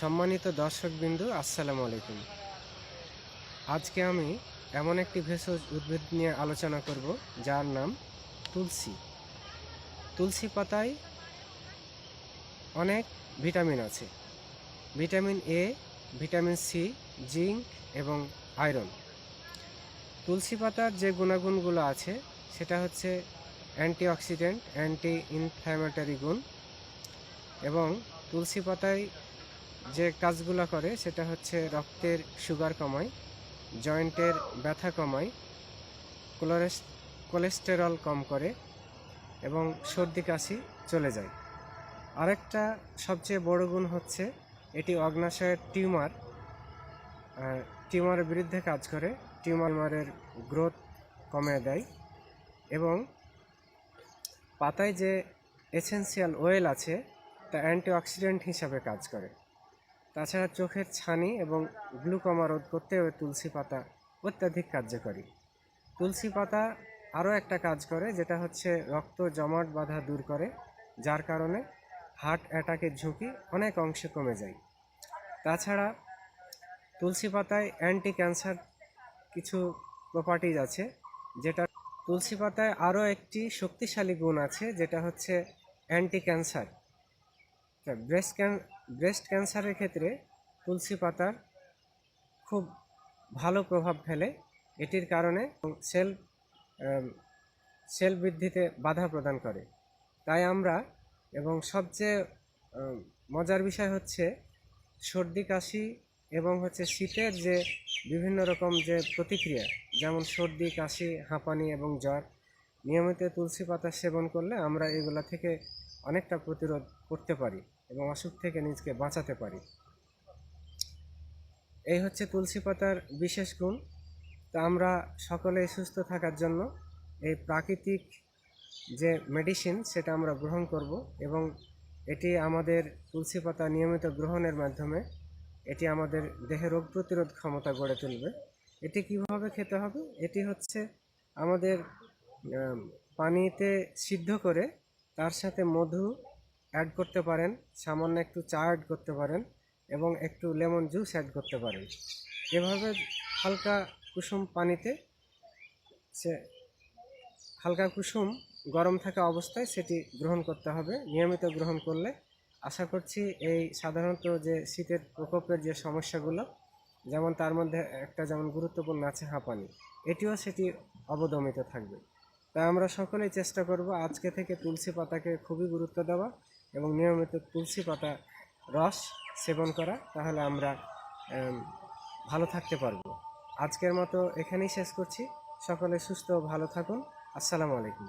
সম্মানিত দর্শকবিন্দু, আসসালামু আলাইকুম। আজকে আমি এমন একটি ভেষজ উদ্ভিদ নিয়ে আলোচনা করব, যার নাম তুলসী। তুলসী পাতায় অনেক ভিটামিন আছে। Vitamin A, vitamin C, zinc এবং আয়রন। তুলসী পাতার যে গুণাগুণগুলো আছে, সেটা হচ্ছে অ্যান্টিঅক্সিডেন্ট অ্যান্টি ইনফ্ল্যামেটরি গুণ এবং তুলসী পাতায় যে কাজগুলো করে সেটা হচ্ছে রক্তের সুগার কমায়, জয়েন্টের ব্যথা কমায়, কোলোরেস, কোলেস্টেরল কম করে এবং সর্দি কাশি চলে যায়। আরেকটা সবচেয়ে বড় গুণ হচ্ছে এটি অগ্নাশয়ের টিউমার টিউমারের বিরুদ্ধে কাজ করে, টিউমারের গ্রোথ কমে দেয় এবং পাতায় যে এসেন্সিয়াল ওয়েল আছে, তা অ্যান্টিঅক্সিডেন্ট হিসাবে কাজ করে। তাছাড়া চোখের ছানি এবং গ্লুকোমা রোধ করতে করতেও তুলসী পাতা অত্যাধিক কার্যকরী। তুলসী পাতা আরও একটা কাজ করে, যেটা হচ্ছে রক্ত জমাট বাধা দূর করে, যার কারণে হার্ট অ্যাটাকের ঝুঁকি অনেক অংশে কমে যায়। তাছাড়া তুলসী পাতায় অ্যান্টি ক্যান্সার কিছু প্রপার্টিজ আছে, যেটা তুলসী পাতায় আরও একটি শক্তিশালী গুণ আছে, যেটা হচ্ছে anti cancer breast can breast ক্যান্সারের ক্ষেত্রে তুলসী পাতার খুব ভালো প্রভাব ফেলে। এটির কারণে সেল সেল বৃদ্ধিতে বাধা প্রদান করে। তাই আমরা এবং সবচেয়ে মজার বিষয় হচ্ছে সর্দি, কাশি এবং হচ্ছে শীতের যে বিভিন্ন রকম যে প্রতিক্রিয়া, যেমন সর্দি, কাশি, হাঁপানি এবং জ্বর, নিয়মিত তুলসী পাতা সেবন করলে আমরা এগুলা থেকে অনেকটা প্রতিরোধ করতে পারি এবং অসুখ থেকে নিজকে বাঁচাতে পারি। এই হচ্ছে তুলসী পাতার বিশেষ গুণ। তা আমরা সকলে সুস্থ থাকার জন্য এই প্রাকৃতিক যে মেডিসিন সেটা আমরা গ্রহণ করব এবং এটি আমাদের তুলসী পাতা নিয়মিত গ্রহণের মাধ্যমে এটি আমাদের দেহে রোগ প্রতিরোধ ক্ষমতা গড়ে তুলবে। এটি কীভাবে খেতে হবে? এটি হচ্ছে আমাদের পানিতে সিদ্ধ করে তার সাথে মধু অ্যাড করতে পারেন, সামান্য একটু চা অ্যাড করতে পারেন এবং একটু লেমন জুস অ্যাড করতে পারেন। এভাবে হালকা কুসুম পানিতে সে হালকা কুসুম গরম থাকা অবস্থায় সেটি গ্রহণ করতে হবে। নিয়মিত গ্রহণ করলে আশা করছি এই সাধারণত যে শীতের প্রকোপের যে সমস্যাগুলো, যেমন তার মধ্যে একটা যেমন গুরুত্বপূর্ণ আছে হাঁপানি, এটিও সেটি অবদমিত থাকবে। তাই আমরা সকলেই চেষ্টা করব আজকে থেকে তুলসী পাতাকে খুবই গুরুত্ব দেওয়া এবং নিয়মিত তুলসী পাতা রস সেবন করা, তাহলে আমরা ভালো থাকতে পারব। আজকের মতো এখানেই শেষ করছি। সকলে সুস্থ ও ভালো থাকুন। আসসালামু আলাইকুম।